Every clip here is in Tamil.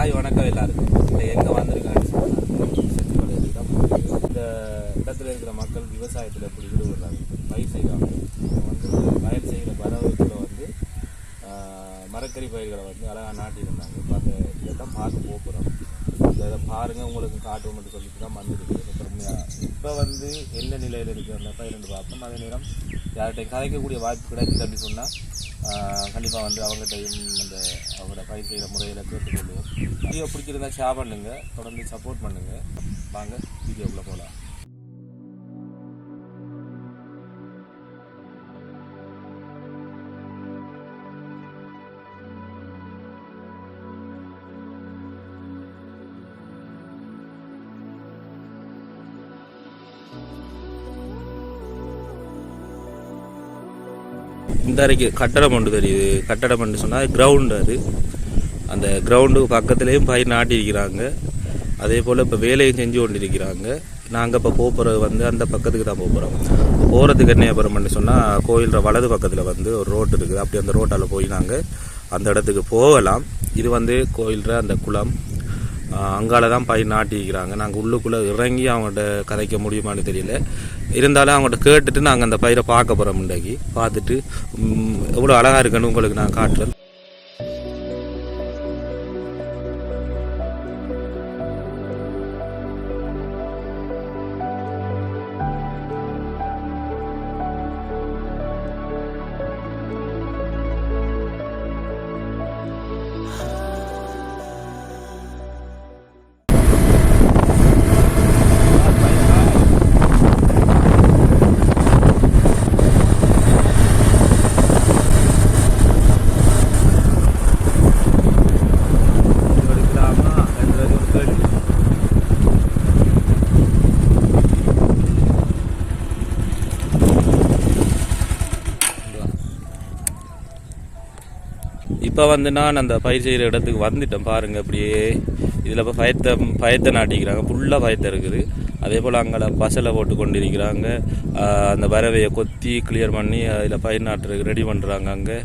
ஹாய் வணக்கம் எல்லாருக்கும். இல்லை எங்கே வந்திருக்கான்னு சொன்னா, இந்த இடத்துல இருக்கிற மக்கள் விவசாயத்தில் எப்படி ஈடுபடுறாங்க? பயிர் செய்கிறாங்க வந்து வயல் செய்கிற பறவைகளை வந்து மரக்கறி பயிர்களை வந்து அழகாக நாட்டியிருந்தாங்க. இப்போ அந்த இதை பார்க்க போகிறோம் இந்த இதை பாருங்கள் உங்களுக்கு காட்டு மட்டும் சொல்லிட்டு தான் வந்துருக்கு இப்போ வந்து என்ன நிலையில் இருக்கிற அந்த பயிர் பார்ப்போம். அதே நேரம் யார்கிட்டையும் கதைக்கக்கூடிய வாய்ப்பு கிடைக்குது அப்படின்னு சொன்னால் கண்டிப்பாக வந்து அவங்ககிட்டையும் அந்த அவங்களோட பயிர் செய்கிற முறையில் கேட்டுக்கொள்ளுவோம். வீடியோ பிடிச்சிருந்தா ஷேர் பண்ணுங்க. தொடர்ந்து சப்போர்ட் பண்ணுங்க. வாங்க வீடியோக்குள்ளே போகலாம் இந்த அறைக்கு கட்டடம் ஒன்று தெரியுது. கட்டடம் ஒன்று சொன்னால் கிரவுண்டு அது. அந்த கிரவுண்டு பக்கத்துலேயும் பயிர் நாட்டியிருக்கிறாங்க. அதே போல் இப்போ வேலையும் செஞ்சு கொண்டு இருக்கிறாங்க நாங்கள் இப்போ போகிறது வந்து அந்த பக்கத்துக்கு தான் போகிறோம் போகிறதுக்கு என்ன பண்ணி சொன்னால் கோயிலில் வலது பக்கத்தில் வந்து ஒரு ரோடு இருக்குது. அப்படி அந்த ரோட்டால் போய் நாங்கள் அந்த இடத்துக்கு போகலாம். இது வந்து கோயிலில் அந்த குளம். அங்கால தான் பயிர் நாட்டிக்கிறாங்க நாங்கள் உள்ளுக்குள்ளே இறங்கி அவங்கள்ட்ட கதைக்க முடியுமான்னு தெரியல. இருந்தாலும் அவங்கள்ட்ட கேட்டுட்டு நாங்கள் அந்த பயிரை பார்க்க போகிறோம் இன்றைக்கு பார்த்துட்டு எவ்வளோ அழகாக இருக்குன்னு உங்களுக்கு நான் காட்டுறேன். இப்போ வந்து நான் அந்த பயிர் செய்கிற இடத்துக்கு வந்துட்டேன் பாருங்கள் அப்படியே. இதில் இப்போ பயத்தை பயத்தை நாட்டிக்கிறாங்க. ஃபுல்லாக பயத்தை இருக்குது. அதே போல் அங்கே பசலை போட்டு கொண்டிருக்கிறாங்க. அந்த வரவையை கொத்தி கிளியர் பண்ணி அதில் பயிர் நாட்டுறதுக்கு ரெடி பண்ணுறாங்க அங்கே.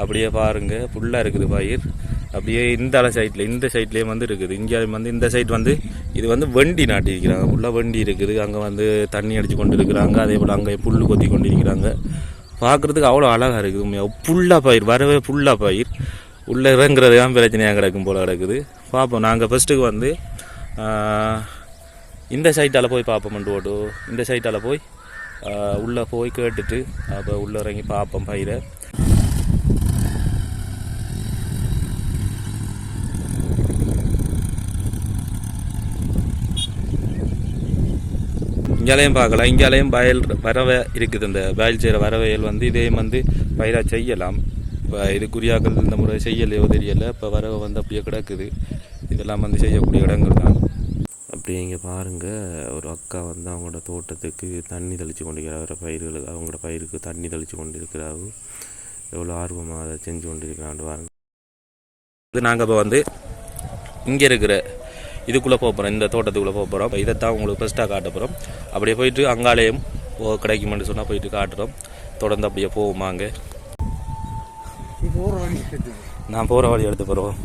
அப்படியே பாருங்க ஃபுல்லாக இருக்குது பயிர். அப்படியே இந்த அலை சைட்டில் இந்த சைட்லேயும் வந்து இருக்குது. இங்கே வந்து இந்த சைட் வந்து இது வந்து வண்டி நாட்டியிருக்கிறாங்க. ஃபுல்லாக வண்டி இருக்குது. அங்கே வந்து தண்ணி அடித்து கொண்டு இருக்கிறாங்க அதே போல் அங்கே புல் கொத்தி கொண்டு இருக்கிறாங்க பார்க்குறதுக்கு அவ்வளோ அழகாக இருக்குது ஃபுல்லாக பயிர். வரவே ஃபுல்லாக பயிர். உள்ளே இறங்குறது தான் பிரச்சனையாக கிடக்கும் போல் கிடக்குது. பார்ப்போம். நாங்கள் ஃபஸ்ட்டுக்கு வந்து இந்த சைட்டால் போய் பார்ப்போம் ஓட்டு. இந்த சைட்டால் போய் உள்ளே போய் கேட்டுட்டு அப்போ உள்ளே இறங்கி பார்ப்போம் பயிரை. இங்கேலையும் பார்க்கலாம். இங்கேலையும் வயல் வரவை இருக்குது. இந்த வயல் செய்கிற வரவையல் வந்து இதையும் வந்து பயிராக செய்யலாம். இப்போ இது குறியாக்கள் இந்த முறை செய்யலையோ தெரியலை. இப்போ வரவை வந்து அப்படியே கிடக்குது. இதெல்லாம் வந்து செய்யக்கூடிய இடங்கள் தான். அப்படியே இங்கே பாருங்கள் ஒரு அக்கா வந்து அவங்களோட தோட்டத்துக்கு தண்ணி தெளித்து கொண்டிருக்கிறார். பயிர்களுக்கு அவங்களோட பயிருக்கு தண்ணி தெளித்து கொண்டு இருக்கிறாரு எவ்வளோ ஆர்வமாக அதை செஞ்சு கொண்டு இருக்கிறான்னு பாருங்க. இது நாங்கள் இப்போ வந்து இங்கே இருக்கிற இதுக்குள்ளே போக போகிறோம் இந்த தோட்டத்துக்குள்ளே போக போகிறோம் இப்போ இதைத்தான் உங்களுக்கு ஃபஸ்ட்டாக காட்ட போகிறோம் அப்படியே போயிட்டு அங்காலயம் ஓ கிடைக்குமென்னு சொன்னால் போயிட்டு காட்டுறோம். தொடர்ந்து அப்படியே போவோமாங்க நான் போகிற வழி எடுத்து போகிறோம்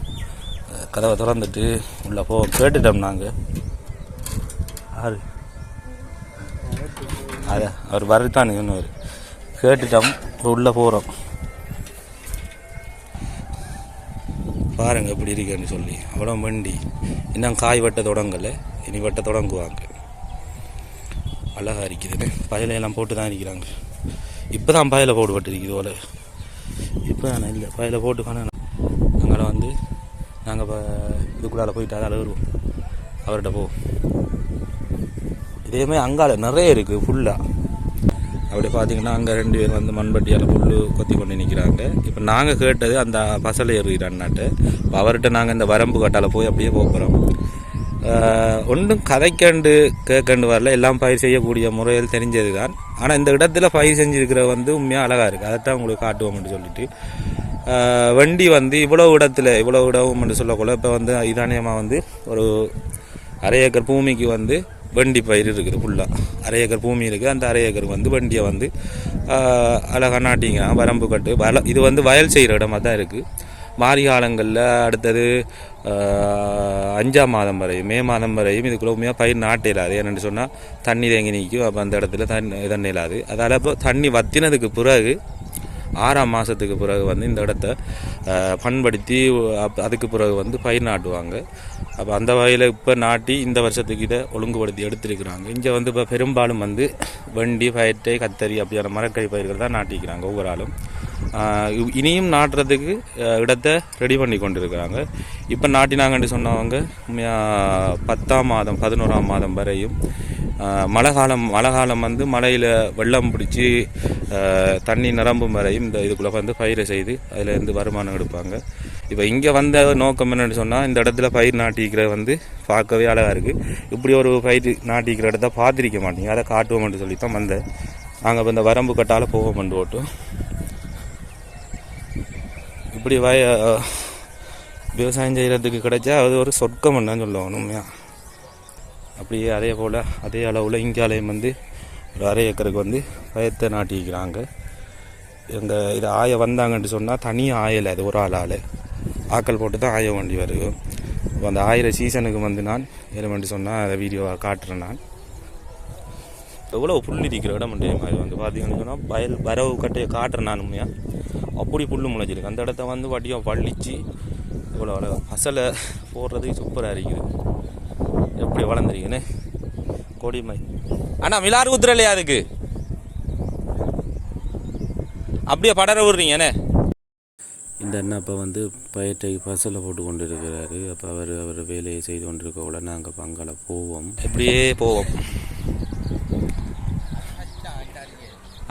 கதவை திறந்துட்டு உள்ளே போ. கேட்டுட்டோம் நாங்கள் ஆறு அது அவர் வரத்தான் இன்னொரு கேட்டுட்டோம் உள்ளே போகிறோம் பாருங்க எப்படி இருக்கேன்னு சொல்லி. அவ்வளோ வண்டி இன்னும் காய் வெட்ட தொடங்கலை. இனி வெட்ட தொடங்குவாங்க. அழகா இருக்குதுன்னு பயலையெல்லாம் போட்டு தான் இருக்கிறாங்க. இப்போ தான் பயலை போடுபட்டு இருக்குது போல. இப்போ தானே இல்லை பயலை போட்டு காண அங்கே வந்து நாங்கள் இப்போ இதுக்குள்ளால போயிட்டு அதை வருவோம். அவர்கிட்ட போ. இதேமாதிரி அங்கால நிறைய இருக்குது ஃபுல்லாக அப்படி பார்த்தீங்கன்னா அங்கே ரெண்டு பேர் வந்து மண்பட்டியால் புல் கொத்தி கொண்டு நிற்கிறாங்க இப்போ நாங்கள் கேட்டது அந்த பசலை ஏறுகிறான்னாட்டு அண்ணாட்ட இப்போ அவர்கிட்ட நாங்கள் இந்த வரம்பு கட்டால் போய் அப்படியே போகிறோம் ஒன்றும் கதைக்கண்டு கேட்கண்டு வரல. எல்லாம் பயிர் செய்யக்கூடிய முறையில் தெரிஞ்சது தான் ஆனால் இந்த இடத்துல பயிர் செஞ்சுருக்கிற வந்து உண்மையாக அழகாக இருக்குது அதைத்தான் உங்களுக்கு காட்டுவோம்னு சொல்லிட்டு. வண்டி வந்து இவ்வளோ இடத்துல இவ்வளோ இடம்னு சொல்லக்குள்ள இப்போ வந்து இதானியமாக வந்து ஒரு அரை ஏக்கர் பூமிக்கு வந்து வண்டி பயிர் இருக்குது ஃபுல்லாக அரை ஏக்கர் பூமி இருக்குது அந்த அரை ஏக்கருக்கு வந்து வண்டியை வந்து அழகாக நாட்டிங்கிறான் வரம்பு கட்டு. வல இது வந்து வயல் செய்கிற இடமாக தான் இருக்குது மாரி காலங்களில் அடுத்தது அஞ்சாம் மாதம் வரையும் மே மாதம் வரையும் இதுக்குள்ள உண்மையாக பயிர் நாட்ட இயலாது. என்னென்னு சொன்னால் தண்ணி தேங்கி நிற்கும் அப்போ அந்த இடத்துல தண்ணி தண்ணி இல்லாது அதால் இப்போ தண்ணி வத்தினதுக்கு பிறகு ஆறாம் மாதத்துக்கு பிறகு வந்து இந்த இடத்த பண்படுத்தி அப்- அதுக்கு பிறகு வந்து பயிர் நாட்டுவாங்க. அப்போ அந்த வகையில் இப்போ நாட்டி இந்த வருஷத்துக்கு இதை ஒழுங்குபடுத்தி எடுத்திருக்கிறாங்க. இங்கே வந்து இப்போ பெரும்பாலும் வந்து வண்டி பயிற்றை கத்தரி அப்படியான மரக்கறி பயிர்கள் தான் நாட்டிக்கிறாங்க ஒவ்வொரு ஆளும். இனியும் நாட்டுறதுக்கு இடத்தை ரெடி பண்ணி கொண்டிருக்கிறாங்க. இப்போ நாட்டினாங்கன்னு சொன்னவங்க பத்தாம் மாதம் பதினோராம் மாதம் வரையும் மழை காலம் மழை காலம் வந்து மழையில் வெள்ளம் பிடிச்சி தண்ணி நிரம்பும் வரையும் இந்த இதுக்குள்ளே வந்து பயிரை செய்து அதிலேருந்து வருமானம் எடுப்பாங்க. இப்போ இங்கே வந்த நோக்கம் என்னென்னு சொன்னால் இந்த இடத்துல பயிர் நாட்டிக்கிற வந்து பார்க்கவே அழகாக இருக்குது இப்படி ஒரு பயிர் நாட்டிக்கிற இடத்த பார்த்துருக்க மாட்டீங்க அதை காட்டுவோம்னு சொல்லி தான் வந்தேன். நாங்கள் இப்போ இந்த வரம்பு கட்டால போவோம் ஓட்டும். இப்படி வய விவசாயம் செய்கிறதுக்கு கிடைச்சா அது ஒரு சொர்க்கம் தான் சொல்லுவோம் உண்மையாக அப்படியே அதே போல் அதே அளவில் இங்காலயம் வந்து ஒரு அரை ஏக்கருக்கு வந்து பயத்தை நாட்டிக்கிறாங்க எங்கள் இது ஆய வந்தாங்கன்ட்டு சொன்னால் தனியாக ஆயலை அது ஒரு ஆள் ஆள் ஆக்கள் போட்டு தான் ஆய வண்டி வருது. இப்போ அந்த ஆயிர சீசனுக்கு வந்து நான் ஏறமென்று சொன்னால் அதை வீடியோவாக காட்டுறேன் நான். எவ்வளோ புல் இருக்கிற இடம் மாதிரி வந்து. பார்த்தீங்கன்னு சொன்னால் வயல் வரவு கட்டையை காட்டுறேன் நான் உண்மையாக அப்படி புல் முளைச்சிருக்கு அந்த இடத்த வந்து வட்டியாக வள்ளிச்சு இவ்வளோ அழகா பசலை போடுறதுக்கு சூப்பராக இருக்குது. எப்படி வளர்ந்துருக்குன்னு? கொடிமை. அண்ணா மிலாறு குத்துறலையா அதுக்கு? அப்படியே படர விடுறீங்கண்ணே இந்த அண்ணா அப்போ வந்து பயிற்றை பசலை போட்டு கொண்டு இருக்கிறாரு அப்போ அவர் அவர் வேலையை செய்து கொண்டு இருக்கக்குள்ள நாங்கள் பங்கால போவோம். இப்படியே போவோம்.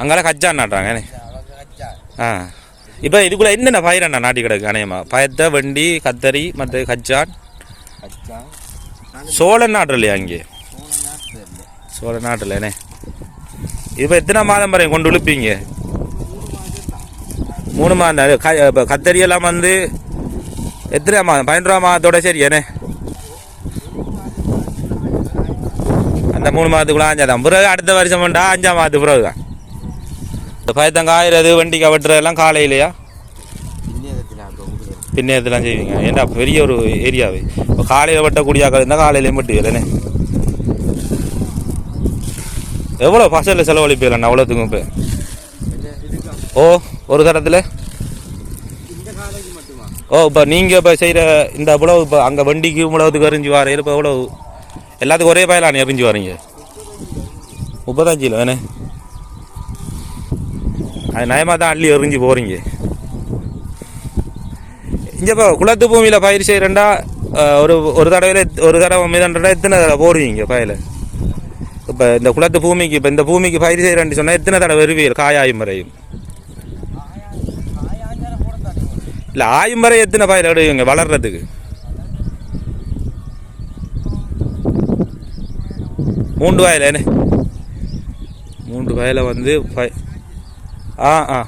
அங்கெல்லாம் கச்சா நாட்டுறாங்கண்ணே ஆ. இப்போ இதுக்குள்ள என்னென்ன பயிர் அண்ணா நாட்டி கிடக்கு அணையமா பயத்தை வண்டி கத்தரி மற்ற கச்சான் சோழன் நாட்டு இல்லையா இங்கே? சோழ நாட்டில்ண்ணே இப்போ எத்தனை மாதம் வரையும் கொண்டு இழுப்பீங்க மூணு மாதம். க இப்போ கத்தரி எல்லாம் வந்து எத்தனை மாதம்? பதினொன்றாம் மாதத்தோட சரியாண்ணே அந்த மூணு மாதத்துக்குள்ள அஞ்சாதான் பிறகு அடுத்த வருஷம் வேண்டா அஞ்சாம் மாதத்துக்கு பிறகு தான் இந்த பயத்தங்க ஆயிரது வண்டி கவட்டுறதெல்லாம் காலையிலையா? பின்னேரத்துலாம் செய்வீங்க. ஏன்டா பெரிய ஒரு ஏரியாவே? இப்போ காலையில் வெட்டக்கூடிய ஆக்கள் இருந்தால் காலையிலேயும் வெட்டுவீங்களே எவ்வளோ பசலில் செலவழிப்பீங்களா அவ்வளோத்துக்கும் இப்போ ஓ ஒரு தரத்தில்? ஓ இப்போ நீங்கள் இப்போ செய்கிற இந்த இவ்வளவு இப்போ அங்கே வண்டிக்கு இவ்வளவுக்கு எறிஞ்சு வாரையில் இப்போ எவ்வளோ எல்லாத்துக்கும் ஒரே பயலான எறிஞ்சு வரீங்க. முப்பத்தஞ்சு கிலோ வேணே. அது நயமாக தான் அள்ளி எறிஞ்சு போகிறீங்க இங்கே இப்போ குளத்து பூமியில் பயிர் செய்கிறேன்டா ஒரு ஒரு தடவையில் ஒரு தடவை மீதாண்டா எத்தனை தடவை போடுவீங்க பயில இப்போ இந்த குளத்து பூமிக்கு இப்போ இந்த பூமிக்கு பயிர் செய்கிறேன்னு சொன்னால் எத்தனை தடவை வருவீர்கள் காயாயும் முறையும். இல்லை ஆயும் முறை எத்தனை பயிர் எடுவீங்க வளர்றதுக்கு? மூன்று வயலேன்னு மூன்று வயலை வந்து பய ஆ ஆ.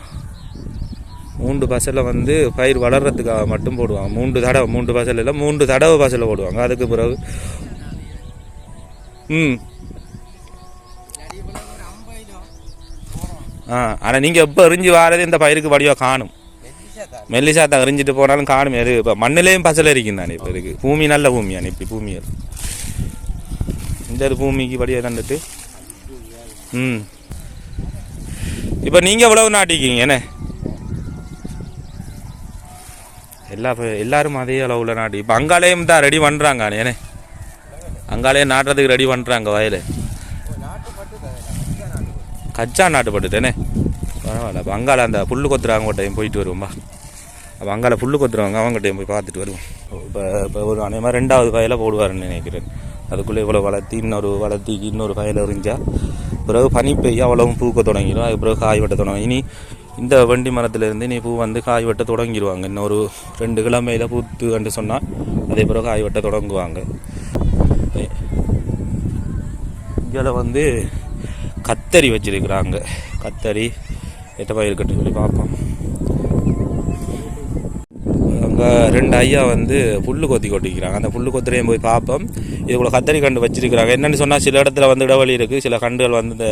மூன்று பசலை வந்து பயிர் வளர்கிறதுக்காக மட்டும் போடுவாங்க. மூன்று தடவை மூன்று பசல் இல்லை மூன்று தடவை பசலை போடுவாங்க. அதுக்கு பிறகு ம். ஆ ஆனால் நீங்கள் எப்போ எரிஞ்சு வாரது இந்த பயிருக்கு வடிவாக காணும். மெல்லிசாத்தை எரிஞ்சிட்டு போனாலும் காணும். எது இப்போ மண்ணிலேயும் பசல் இருக்கும் தானே இப்போ இருக்கு பூமி நல்ல பூமியானே இப்படி பூமியில். இந்த ஒரு பூமிக்கு படியாக தந்துட்டு ம். இப்போ நீங்கள் எவ்வளவு நாட்டிக்கிங்க என்ன? எல்லா ப- எல்லாரும் அதே அளவில் நாட்டி இப்போ அங்காலேயும் தான் ரெடி பண்ணுறாங்க ஏனே அங்காலேயே நாட்டுறதுக்கு ரெடி பண்ணுறாங்க வயல். கச்சா நாட்டுப்பட்டுட்டேனே பரவாயில்ல. அப்போ அங்கால அந்த புல்லு கொத்துறவங்ககிட்டையும் போயிட்டு வருவோம்பா. அப்போ அங்கால புல்லு கொத்துறவங்க அவங்ககிட்டையும் போய் பார்த்துட்டு வருவோம். இப்போ இப்போ ஒரு அநேகமாக ரெண்டாவது வயலை போடுவாருன்னு நினைக்கிறேன். அதுக்குள்ளே இவ்வளோ வளர்த்தி இன்னொரு வளர்த்திக்கு இன்னொரு வயலை எறிஞ்சா பிறகு பனி பெய்ய அவ்வளவும் பூக்க தொடங்கிடும். அதுக்கு பிறகு காய் வெட்ட தொடங்கும். இனி இந்த வண்டி மரத்துலேருந்து இனி பூ வந்து காய் வெட்ட தொடங்கிடுவாங்க இன்னொரு ரெண்டு கிழமையில் பூத்து கண்டு சொன்னால் அதே பிறகு காய் வெட்ட தொடங்குவாங்க. இதில் வந்து கத்தரி வச்சிருக்கிறாங்க. கத்தரி எட்ட இருக்கட்டும் சொல்லி பார்ப்போம். இப்போ ரெண்டு ஐயா வந்து புல்லு கொத்தி கொட்டிக்கிறாங்க அந்த புல்லு கொத்துறையும் போய் பார்ப்போம் இதுக்குள்ள கத்தரி கண்டு வச்சிருக்கிறாங்க. என்னென்னு சொன்னால் சில இடத்துல வந்து இடைவெளி இருக்குது சில கண்டுகள் வந்து இந்த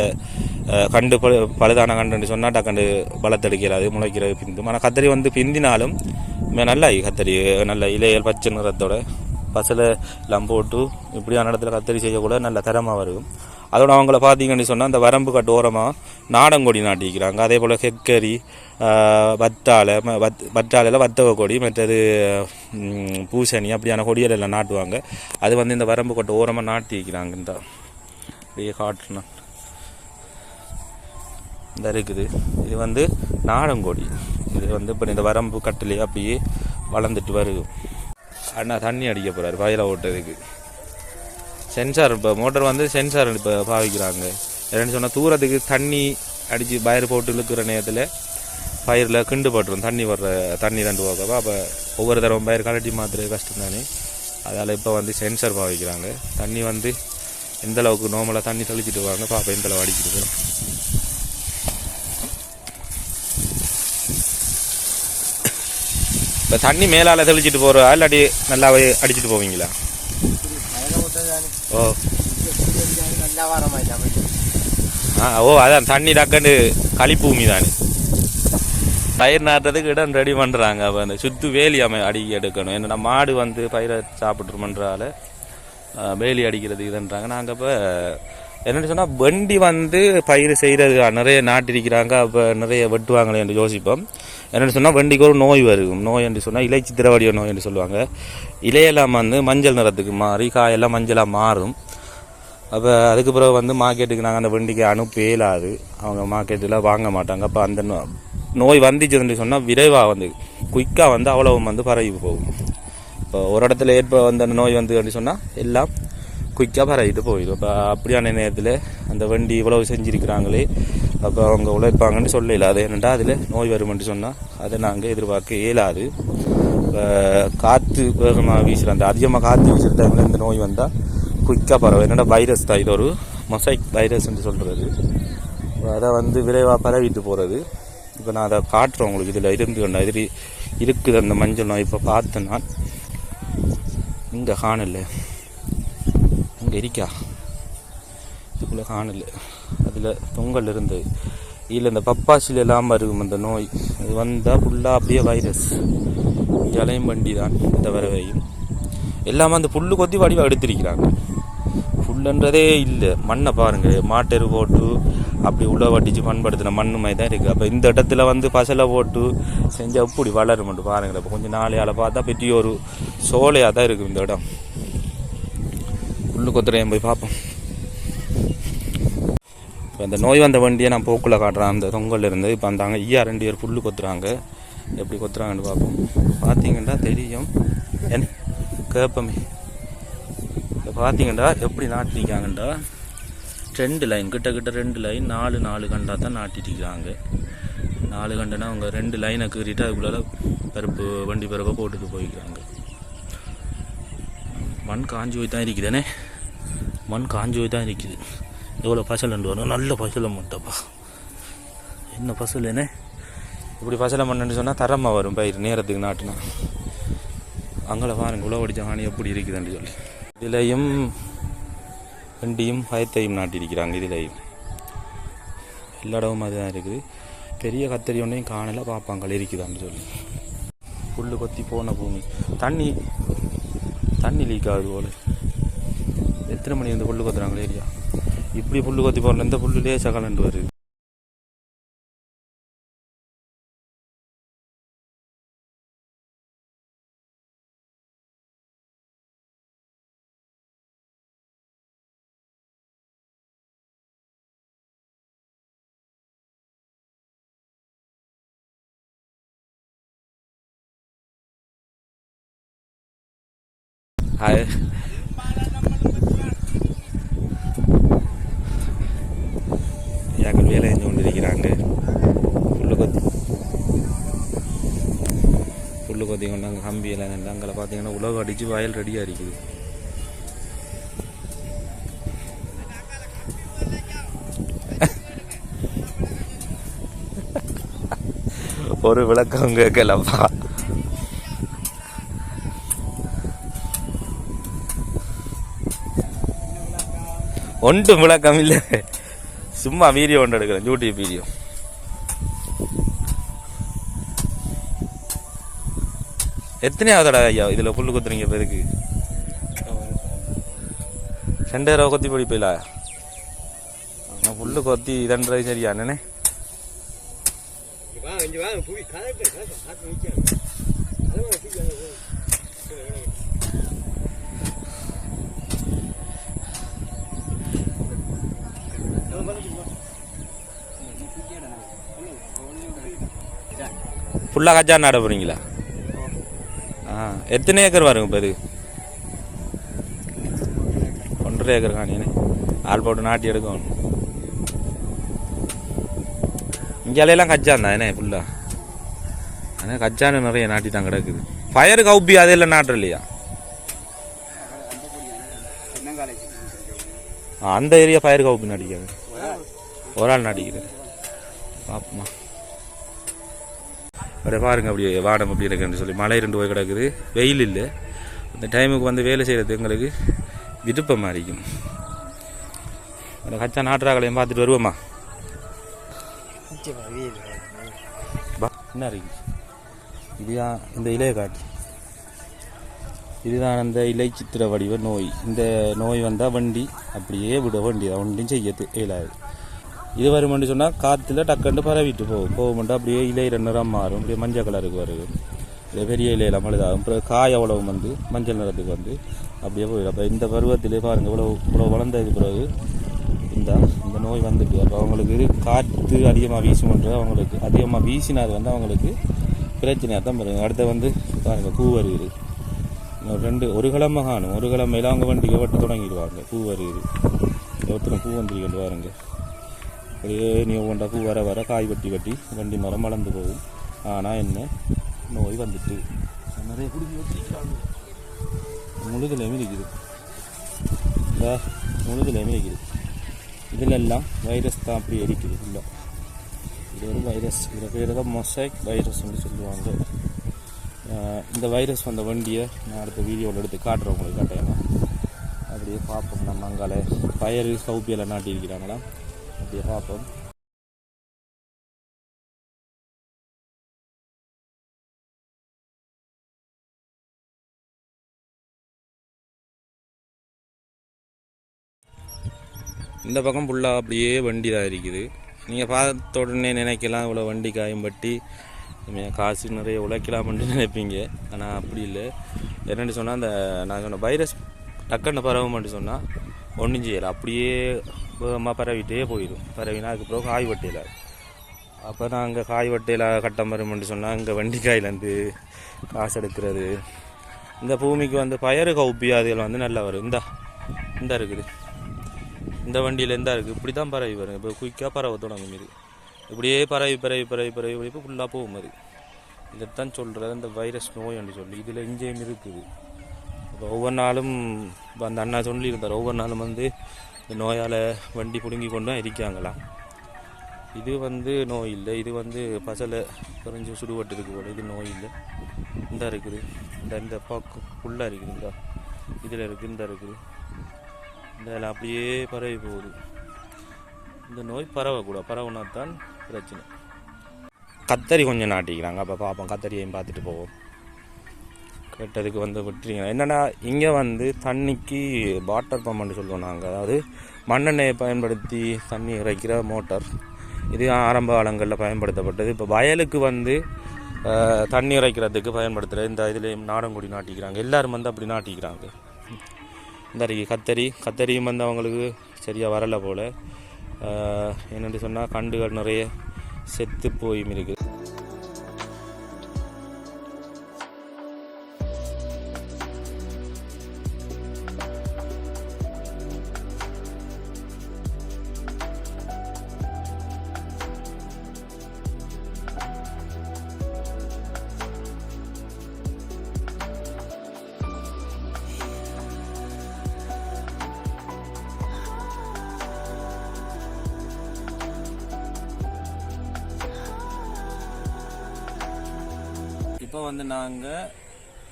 கண்டு பழு பழுதான கண்டுன்னு சொன்னால் டக்கண்டு பலத்தெடுக்கிறது முளைக்கிறது பிந்தும். ஆனால் கத்தரி வந்து பிந்தினாலும் மே நல்லா கத்தரி. நல்ல இலையல் பச்சை நிறத்தோட. பசலை எல்லாம் போட்டு இப்படியான இடத்துல கத்தரி செய்யக்கூட நல்ல தரமாக வரும். அதோட அவங்கள பார்த்தீங்கன்னு சொன்னால் அந்த வரம்பு கட்டு ஓரமாக நாடங்கொடி நாட்டிக்கிறாங்க. அதே போல் ஹெக்கரி வத்தாலை ம- வத் வத்தாலையில் வத்தவ கொடி மற்றது பூசணி அப்படியான கொடிகள் எல்லாம் நாட்டுவாங்க. அது வந்து இந்த வரம்பு கட்டு ஓரமாக நாட்டிக்கிறாங்க. இந்த அப்படியே காட்டுனா இந்த இருக்குது. இது வந்து நாடங்கொடி. இது வந்து இப்போ இந்த வரம்பு கட்டிலே அப்படியே வளர்ந்துட்டு வருது. அண்ணா தண்ணி அடிக்க போகிறாரு வயலை ஓட்டுறதுக்கு. சென்சார் இப்போ மோட்டர் வந்து சென்சார் இப்போ பாவிக்கிறாங்க. என்னென்னு சொன்னால் தூரத்துக்கு தண்ணி அடித்து பயிர் போட்டு இழுக்கிற நேரத்தில் பயிரில் கிண்டு போட்டுரும். தண்ணி வர்ற தண்ணி தண்டு போக்கப்போ அப்போ ஒவ்வொரு தடவை பயிர் கலட்டி மாத்துறது கஷ்டம் தானே அதால் இப்போ வந்து சென்சார் பாவிக்கிறாங்க. தண்ணி வந்து எந்தளவுக்கு நார்மலாக தண்ணி தெளிச்சிட்டு வாங்க பாப்பா எந்தளவு அடிக்கிட்டு இப்போ தண்ணி மேலால் தெளிச்சிட்டு போகிறா இல்லாட்டி நல்லாவே அடிச்சிட்டு போவீங்களா? ஓ ஆ ஓ அதான் தண்ணி டக்குன்னு களிப்பூமி தானே பயிர் நாட்டுறதுக்கு இடம் ரெடி பண்ணுறாங்க அப்போ அந்த சுத்து வேலி அமை அடி எடுக்கணும் என்னென்னா மாடு வந்து பயிரை சாப்பிட்ருமன்றால வேலி அடிக்கிறது இதுன்றாங்க நாங்கள் இப்போ என்னென்னு சொன்னால் வண்டி வந்து பயிர் செய்கிறது நிறைய நாட்டிருக்கிறாங்க அப்போ நிறைய வெட்டுவாங்களே என்று யோசிப்போம். என்னென்னு சொன்னால் வண்டிக்கு ஒரு நோய் வரும். நோய் என்று சொன்னால் இலை திரவடிய நோய் என்று சொல்லுவாங்க. இலையெல்லாம் வந்து மஞ்சள் நிறத்துக்கு மாறி காயெல்லாம் மஞ்சளாக மாறும். அப்போ அதுக்கு பிறகு வந்து மார்க்கெட்டுக்கு நாங்கள் அந்த வண்டிக்கு அனுப்ப இயலாது அவங்க மார்க்கெட்டில் வாங்க மாட்டாங்க. அப்போ அந்த நோய் வந்துச்சுன்னு சொன்னால் விரைவாக வந்து குயிக்காக வந்து அவ்வளவு வந்து பரவி போகும். இப்போ ஒரு இடத்துல ஏற்ப வந்த அந்த நோய் வந்து அப்படின்னு சொன்னால் எல்லாம் குயிக்காக பரவிட்டு போயிடும். இப்போ அப்படியான நேரத்தில் அந்த வண்டி இவ்வளவு செஞ்சுருக்கிறாங்களே அப்போ அவங்க உழைப்பாங்கன்னு சொல்லல. அது என்னென்னா அதில் நோய் வருமென்று சொன்னால் அதை நாங்கள் எதிர்பார்க்க இயலாது. இப்போ காற்று வேகமாக வீசுகிற அந்த அதிகமாக காற்று வீசுகிற டைமில் இந்த நோய் வந்தால் குயிக்காக பரவும். என்னென்னா வைரஸ் தான் இது ஒரு மொசைக் வைரஸ்ன்னு சொல்கிறது அதை வந்து விரைவாக பரவிட்டு போகிறது இப்போ நான் அதை காட்டுறேன் உங்களுக்கு இதில். இருந்து கொண்டா இது இருக்குது அந்த மஞ்சள் நோய். இப்போ பார்த்தேன் நான் இங்கே காணலை. எரிக்கா? இதுக்குள்ளே காணல். அதில் தொங்கல் இருந்து. இதில் இந்த பப்பாசியில் எல்லாம் இருக்கும் அந்த நோய். அது வந்தால் ஃபுல்லாக அப்படியே வைரஸ் இலையும் வண்டி தான் இந்த வரவையும் எல்லாமே அந்த புல்லு கொத்தி வடிவாக எடுத்திருக்கிறாங்க. புல்லுன்றதே இல்லை. மண்ணை பாருங்க. மாட்டெரு போட்டு அப்படி உள்ள வட்டிச்சு பண்படுத்தின மண்ணு மாதிரி தான் இருக்குது அப்போ இந்த இடத்துல வந்து பசலை போட்டு செஞ்சால் இப்படி வளரும் மட்டும் பாருங்கள் இப்போ கொஞ்சம் நாளையால் பார்த்தா பெரிய ஒரு சோலையாக தான் இருக்குது இந்த இடம். புல்லு கொத்துறையும் போய் பார்ப்போம். இப்போ அந்த நோய் வந்த வண்டியை நான் போக்கில் காட்டுறேன். அந்த தொங்கல் இருந்து இப்போ அந்த அங்கே ஐயா ரெண்டு பேர் புல்லு கொத்துறாங்க. எப்படி கொத்துறாங்கன்னு பார்ப்போம். பார்த்தீங்கன்னா தெரியும். என் கேட்பமே இப்போ பார்த்தீங்கன்னா எப்படி நாட்டிருக்காங்கண்டா ரெண்டு லைன் கிட்ட கிட்ட ரெண்டு லைன் நாலு நாலு கண்டா தான் நாட்டிட்டுருக்காங்க நாலு கண்டனா அவங்க ரெண்டு லைனை கீறிட்டு அதுக்குள்ளால பருப்பு வண்டி பருப்பை போட்டுட்டு போய்க்கிறாங்க. மண் காஞ்சி போய் தான் இருக்குதானே மண் காஞ்சி தான் இருக்குது. எவ்வளோ பசல் வரும் நல்ல பசலை மட்டப்பா என்ன பசல் என்ன? இப்படி பசலை மண்ணுன்னு சொன்னால் தரமாக வரும் பயிர் நேரத்துக்கு நாட்டுனா. அங்கே பாருங்க உழவடிச்ச காணி எப்படி இருக்குதுன்னு சொல்லி. இதுலேயும் வெண்டியும் பயத்தையும் நாட்டியிருக்கிறாங்க இதுலேயும். எல்லா இடமும் அதுதான் இருக்குது. பெரிய கத்தரி ஒன்றையும் காணல பார்ப்பாங்கள் இருக்குதான்னு சொல்லி. புல் கொத்தி போன பூமி. தண்ணி தண்ணி லீக் ஆகுது போல. எத்தனை மணி இருந்து புல்லு கொத்துறாங்களே ஏரியா? இப்படி புல்லு கொத்தி போகிற இந்த புல்லு லேசாக கலண்டு வருது. ஹாய் ஐயாக்கள் வேலை செஞ்சு கொண்டிருக்கிறாங்க. புல்லு கொத்தி. புல்லு கொத்தி கொண்டாங்க கம்பி எல்லாம் அங்கே பார்த்தீங்கன்னா உலகம் அடித்து வயல் ரெடியாக இருக்குது. ஒரு விளக்கம் கேட்கலப்பா. ஒன்றும் விளக்கம் இல்லை. சும்மா வீடியோ ஒன்று எடுக்கிறேன் யூடியூப் வீடியோ எத்தனையாவது தடவை ஐயா? இதில் புல் குத்துறீங்க பேருக்கு இதுக்கு ரூபா கொத்தி பிடிப்பில நான் புல் கொத்தி இதன்றது சரியா என்னண்ணே வா ஃபுல்லாக கச்சா நட போகிறீங்களா ஆ எத்தனை ஏக்கர் வருங்க இப்போ இது? ஒன்றரை ஏக்கர் காணியனே ஆள் போட்டு நாட்டி எடுக்கணும். இங்கேலாம் கச்சான் தான் என்ன ஃபுல்லாக ஆனால் கச்சான்னு நிறைய நாட்டி தான் கிடக்குது ஃபயர் கவுப்பி அதெல்லாம் நாட்டு இல்லையா? அந்த ஏரியா ஃபயர் கவுப்பி நடிக்காது ஒரு ஆள் நடிக்கிறது பாப்போமா. அப்படியே பாருங்க அப்படியே வாடம் அப்படி இருக்குன்னு சொல்லி. மழை ரெண்டு போய் கிடக்குது. வெயில் இல்லை. அந்த டைமுக்கு வந்து வேலை செய்கிறது எங்களுக்கு விருப்பமாக இருக்கும். அந்த கச்சா நாட்டுறாக்களையும் பார்த்துட்டு வருவோமா? என்ன இருக்கு? இதுதான் இந்த இலையை காட்டு இதுதான் அந்த இலை சித்திர வடிவ நோய். இந்த நோய் வந்தால் வண்டி அப்படியே விட வண்டி தான். ஒன்றையும் செய்யது இயலாது. இது வருமென்று சொன்னால் காற்றுல டக்குன்னு பரவிட்டு போகும். போகும்போது அப்படியே இலை ரெண்டு நிறம் மாறும். அப்படியே மஞ்சள் கலருக்கு வருது. இது பெரிய இலையெல்லாம் மழுதாகும் அப்புறம் காய் அவ்வளவு வந்து மஞ்சள் நிறத்துக்கு வந்து அப்படியே போயிடும். அப்போ இந்த பருவத்திலே பாருங்கள் இவ்வளோ இவ்வளோ வளர்ந்ததுக்கு பிறகு இந்த இந்த நோய் வந்துட்டு அப்போ அவங்களுக்கு இது காற்று அதிகமாக வீசுமன்றது அவங்களுக்கு அதிகமாக வீசினது வந்து அவங்களுக்கு பிரச்சனையாக தான் பாருங்க. அடுத்து வந்து பாருங்கள் பூ வருகிறது ரெண்டு ஒரு கிழமை காணும். ஒரு கிழமையில அவங்க வண்டிக்கு வெட்ட தொடங்கிடுவாங்க. பூ வருகிறது ஒருத்தனை பூ வந்துருக்கிட்டு பாருங்க. அப்படியே நீ பூ வர வர காய் வெட்டி வெட்டி வண்டி மரம் வளர்ந்து போகும். ஆனால் என்ன? நோய் வந்துட்டு. நிறைய குடிக்கி வச்சிருக்காங்க. முழுதுலையுமே இருக்குது முழுதுலையுமே இருக்குது இதுல எல்லாம் வைரஸ் தான் அப்படி இருக்குது ஃபுல்லாக இது ஒரு வைரஸ் இதில் பேர் தான் மொசைக் வைரஸ்னு சொல்லுவாங்க. இந்த வைரஸ் வந்த வண்டியை நான் அடுத்த வீடியோவில் எடுத்து காட்டுறேன் உங்களுக்கு காட்டுறேன் அப்படியே பார்ப்போம். நம்ம அங்கால பயிர் சௌப்பியெல்லாம் நாட்டி இந்த பக்கம் ஃபுல்லாக அப்படியே வண்டி தான் இருக்குது. நீங்கள் பார்த்த உடனே நினைக்கலாம் இவ்வளோ வண்டி காயம் பட்டி. காசு நிறைய உழைக்கலாம்னு நினைப்பீங்க. ஆனால் அப்படி இல்லை. என்னென்னு சொன்னால் அந்த நான் சொன்ன வைரஸ் டக்குன்னு பரவுமென்று சொன்னால் ஒன்றும் செய்யலை. அப்படியே வேகமாக பரவிட்டே போயிடும். பரவினா அதுக்கப்புறம் காய் வட்டையில் அப்போ தான் அங்கே காய் வட்டையில் கட்டம் வருமென்று சொன்னால் இங்கே வண்டிக்காயிலேருந்து காசு எடுக்கிறது. இந்த பூமிக்கு வந்து பயறு கவுப்பி அதுகள் வந்து நல்லா வரும் இந்தா இந்த இருக்குது. இந்த வண்டியில் இருந்தால் இருக்குது. இப்படி தான் பறவை வரும் இப்போ குயிக்காக பறவை தொடங்கும் இது. இப்படியே பறவை பறவை பறவை பறவை இப்போ ஃபுல்லாக போகும் அது. இதைத்தான் சொல்கிறது இந்த வைரஸ் நோய்னு சொல்லி. இதில் இங்கேயும் இருக்குது. இப்போ ஒவ்வொரு நாளும் இப்போ அந்த அண்ணா சொல்லியிருந்தார். ஒவ்வொரு நாளும் வந்து நோயால் வண்டி பிடுங்கி கொண்டு தான் இருக்காங்களாம் இது வந்து நோய் இல்லை. இது வந்து பசலை குறைஞ்சி சுடுபட்டு இருக்கு போல. இது நோய் இல்லை. இந்த இருக்குது. இந்த இந்த பாக்கு ஃபுல்லாக இருக்குது. இந்த. இதில் இருக்குது இந்த இருக்குது. இந்த அப்படியே பரவி போகுது. இந்த நோய் பரவக்கூடாது பரவுனா தான் பிரச்சனை. கத்தரி கொஞ்சம் நாட்டிக்கிறாங்க அப்போ பார்ப்போம் கத்தரியையும் பார்த்துட்டு போவோம். கேட்டதுக்கு வந்து விட்டுறீங்க என்னென்னா இங்கே வந்து தண்ணிக்கு வாட்டர் பம்புன்னு சொல்லுவோம் நாங்கள் அதாவது மண்ணெண்ணெயை பயன்படுத்தி தண்ணி இறைக்கிற மோட்டார் இது ஆரம்ப காலங்களில் பயன்படுத்தப்பட்டது. இப்போ வயலுக்கு வந்து தண்ணி இறைக்கிறதுக்கு பயன்படுத்துகிற இந்த இதுலேயும் நாடங்குடி நாட்டிக்கிறாங்க. எல்லாரும் வந்து அப்படி நாட்டிக்கிறாங்க. இந்த அருகே கத்தரி கத்தரியும் வந்து அவங்களுக்கு சரியாக வரலை போல். என்னென்னு சொன்னால் கண்டுகள் நிறைய செத்து போயும் இருக்குது. இப்போ வந்து நாங்கள்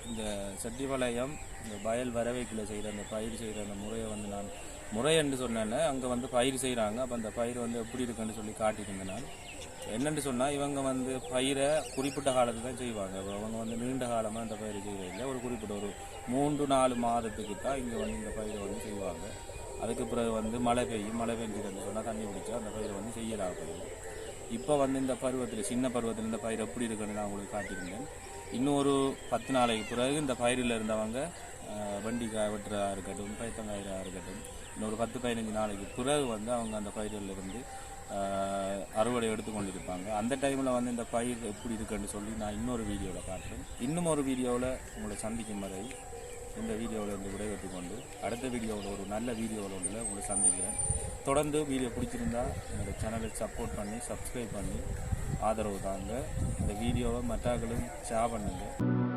இந்த செட்டிபாளையம் இந்த வயல் வரவைக்குள்ளே செய்கிற அந்த பயிர் செய்கிற அந்த முறையை வந்து நான் முறை என்று சொன்னேன்னு அங்கே வந்து பயிர் செய்கிறாங்க அப்போ அந்த பயிர் வந்து எப்படி இருக்குன்னு சொல்லி காட்டியிருந்தேன் நான். என்னென்னு சொன்னால் இவங்க வந்து பயிரை குறிப்பிட்ட காலத்தில் தான் செய்வாங்க. அப்போ அவங்க வந்து நீண்ட காலமாக அந்த பயிர் செய்வதில்லை ஒரு குறிப்பிட்ட ஒரு மூன்று நாலு மாதத்துக்கு தான் இங்கே வந்து இந்த பயிரை வந்து செய்வாங்க. அதுக்கு பிறகு வந்து மழை பெய்யும். மழை பெஞ்சதுன்னு சொன்னால் தண்ணி பிடிச்சா அந்த பயிரை வந்து செய்யலாம் போயிடும் இப்போ வந்து இந்த பருவத்தில் சின்ன பருவத்தில் இந்த பயிர் எப்படி இருக்குன்னு நான் உங்களுக்கு காட்டியிருந்தேன். இன்னும் ஒரு பத்து நாளைக்கு பிறகு இந்த பயிரில் இருந்தவங்க வண்டி வெண்டிக்காய் இருக்கட்டும் பயத்தங்காயிராக இருக்கட்டும் இன்னொரு பத்து பதினஞ்சு நாளைக்கு பிறகு வந்து அவங்க அந்த பயிரில் இருந்து அறுவடை எடுத்து கொண்டிருப்பாங்க. அந்த டைமில் வந்து இந்த பயிர் எப்படி இருக்குன்னு சொல்லி நான் இன்னொரு வீடியோவில் காட்டுறேன். இன்னும் ஒரு வீடியோவில் உங்களை சந்திக்கும் வரை இந்த வீடியோவில் இருந்து விடைபெற்று கொண்டு அடுத்த வீடியோவில் ஒரு நல்ல வீடியோவில் ஒன்றில் உங்களை சந்திக்கிறேன். தொடர்ந்து வீடியோ பிடிச்சிருந்தா என்னோடய சேனலை சப்போர்ட் பண்ணி சப்ஸ்கிரைப் பண்ணி ஆதரவு தாங்க. இந்த வீடியோவை மற்றவர்களும் ஷேர் பண்ணுங்கள்